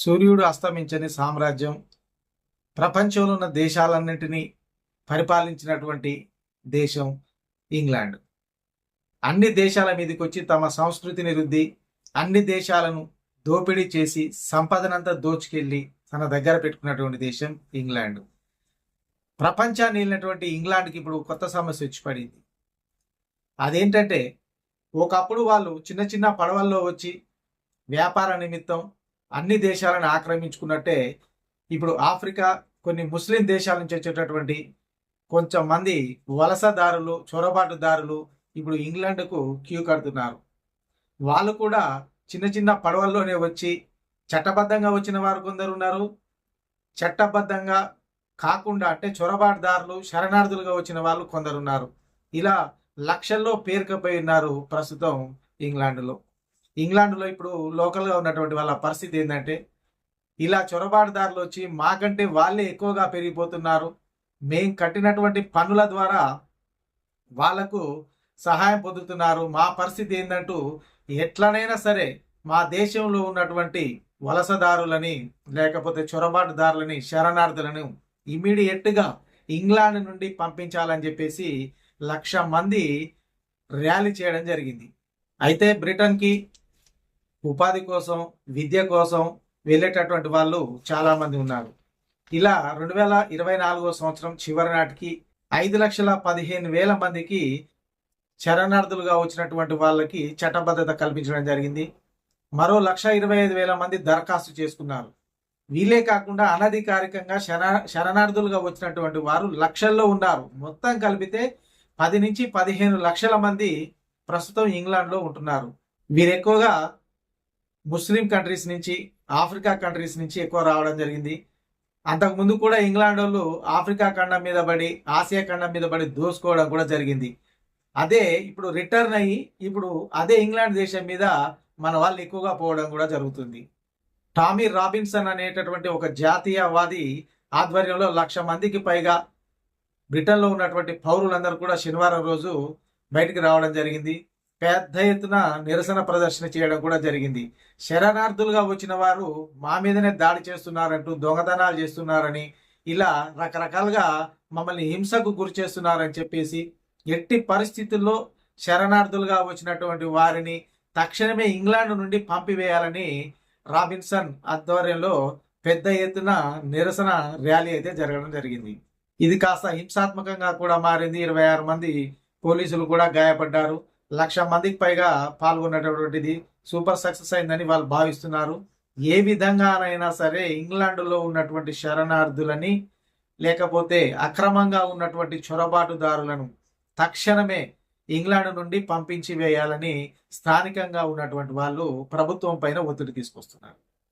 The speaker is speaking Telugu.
సూర్యుడు అస్తమించని సామ్రాజ్యం ప్రపంచంలో ఉన్న దేశాలన్నింటినీ పరిపాలించినటువంటి దేశం ఇంగ్లాండ్. అన్ని దేశాల మీదకి వచ్చి తమ సంస్కృతిని రుద్ది అన్ని దేశాలను దోపిడీ చేసి సంపదనంతా దోచుకెళ్ళి తన దగ్గర పెట్టుకున్నటువంటి దేశం ఇంగ్లాండ్. ప్రపంచాన్ని వెళ్ళినటువంటి ఇంగ్లాండ్కి ఇప్పుడు కొత్త సమస్య వచ్చి పడింది. అదేంటంటే ఒకప్పుడు వాళ్ళు చిన్న చిన్న పడవల్లో వచ్చి వ్యాపార నిమిత్తం అన్ని దేశాలను ఆక్రమించుకున్నట్టే ఇప్పుడు ఆఫ్రికా కొన్ని ముస్లిం దేశాల నుంచి వచ్చేటటువంటి కొంచెం మంది వలసదారులు చొరబాటుదారులు ఇప్పుడు ఇంగ్లాండ్కు క్యూ కడుతున్నారు. వాళ్ళు కూడా చిన్న చిన్న పడవల్లోనే వచ్చి చట్టబద్ధంగా వచ్చిన వారు కొందరు ఉన్నారు. చట్టబద్ధంగా కాకుండా అంటే చొరబాటుదారులు శరణార్థులుగా వచ్చిన వాళ్ళు కొందరు ఉన్నారు. ఇలా లక్షల్లో పేరుకపోయి ఉన్నారు ప్రస్తుతం ఇంగ్లాండ్లో. ఇంగ్లాండ్లో ఇప్పుడు లోకల్గా ఉన్నటువంటి వాళ్ళ పరిస్థితి ఏంటంటే ఇలా చొరబాటుదారులు వచ్చి మాకంటే వాళ్ళే ఎక్కువగా పెరిగిపోతున్నారు. మేం కట్టినటువంటి పనుల ద్వారా వాళ్ళకు సహాయం పొందుతున్నారు. మా పరిస్థితి ఏంటంటూ ఎట్లనైనా సరే మా దేశంలో ఉన్నటువంటి వలసదారులని లేకపోతే చొరబాటుదారులని శరణార్థులను ఇమీడియట్గా ఇంగ్లాండ్ నుండి పంపించాలని చెప్పేసి లక్ష మంది ర్యాలీ చేయడం జరిగింది. అయితే బ్రిటన్కి ఉపాధి కోసం విద్య కోసం వెళ్ళేటటువంటి వాళ్ళు చాలా మంది ఉన్నారు. ఇలా రెండు వేల ఇరవై నాలుగో సంవత్సరం చివరి నాటికి ఐదు లక్షల పదిహేను వేల మందికి శరణార్థులుగా వచ్చినటువంటి వాళ్ళకి చట్టబద్ధత కల్పించడం జరిగింది. మరో లక్ష ఇరవై ఐదు వేల మంది దరఖాస్తు చేసుకున్నారు. వీలే కాకుండా అనధికారికంగా శరణ శరణార్థులుగా వచ్చినటువంటి వారు లక్షల్లో ఉన్నారు. మొత్తం కలిపితే పది నుంచి పదిహేను లక్షల మంది ప్రస్తుతం ఇంగ్లాండ్లో ఉంటున్నారు. వీరెక్కువగా ముస్లిం కంట్రీస్ నుంచి ఆఫ్రికా కంట్రీస్ నుంచి ఎక్కువ రావడం జరిగింది. అంతకు ముందు కూడా ఇంగ్లాండ్ వాళ్ళు ఆఫ్రికా ఖండం మీద పడి ఆసియా ఖండం మీద పడి దోసుకోవడం కూడా జరిగింది. అదే ఇప్పుడు రిటర్న్ అయ్యి ఇప్పుడు అదే ఇంగ్లాండ్ దేశం మీద మన వాళ్ళు ఎక్కువగా పోవడం కూడా జరుగుతుంది. టామీ రాబిన్సన్ అనేటటువంటి ఒక జాతీయవాది ఆధ్వర్యంలో లక్ష మందికి పైగా బ్రిటన్లో ఉన్నటువంటి పౌరులందరూ కూడా శనివారం రోజు బయటికి రావడం జరిగింది. పెద్ద ఎత్తున నిరసన ప్రదర్శన చేయడం కూడా జరిగింది. శరణార్థులుగా వచ్చిన వారు మా మీదనే దాడి చేస్తున్నారంటూ దొంగతనాలు చేస్తున్నారని ఇలా రకరకాలుగా మమ్మల్ని హింసకు గురి చేస్తున్నారని చెప్పేసి ఎట్టి పరిస్థితుల్లో శరణార్థులుగా వచ్చినటువంటి వారిని తక్షణమే ఇంగ్లాండ్ నుండి పంపివేయాలని రాబిన్సన్ ఆధ్వర్యంలో పెద్ద ఎత్తున నిరసన ర్యాలీ అయితే జరగడం జరిగింది. ఇది కాస్త హింసాత్మకంగా కూడా మారింది. ఇరవై ఆరు మంది పోలీసులు కూడా గాయపడ్డారు. లక్ష మందికి పైగా పాల్గొన్నటువంటిది సూపర్ సక్సెస్ అయిందని వాళ్ళు భావిస్తున్నారు. ఏ విధంగానైనా సరే ఇంగ్లాండ్లో ఉన్నటువంటి శరణార్థులని లేకపోతే అక్రమంగా ఉన్నటువంటి చొరబాటుదారులను తక్షణమే ఇంగ్లాండ్ నుండి పంపించి వేయాలని స్థానికంగా ఉన్నటువంటి వాళ్ళు ప్రభుత్వం పైన ఒత్తిడి తీసుకొస్తున్నారు.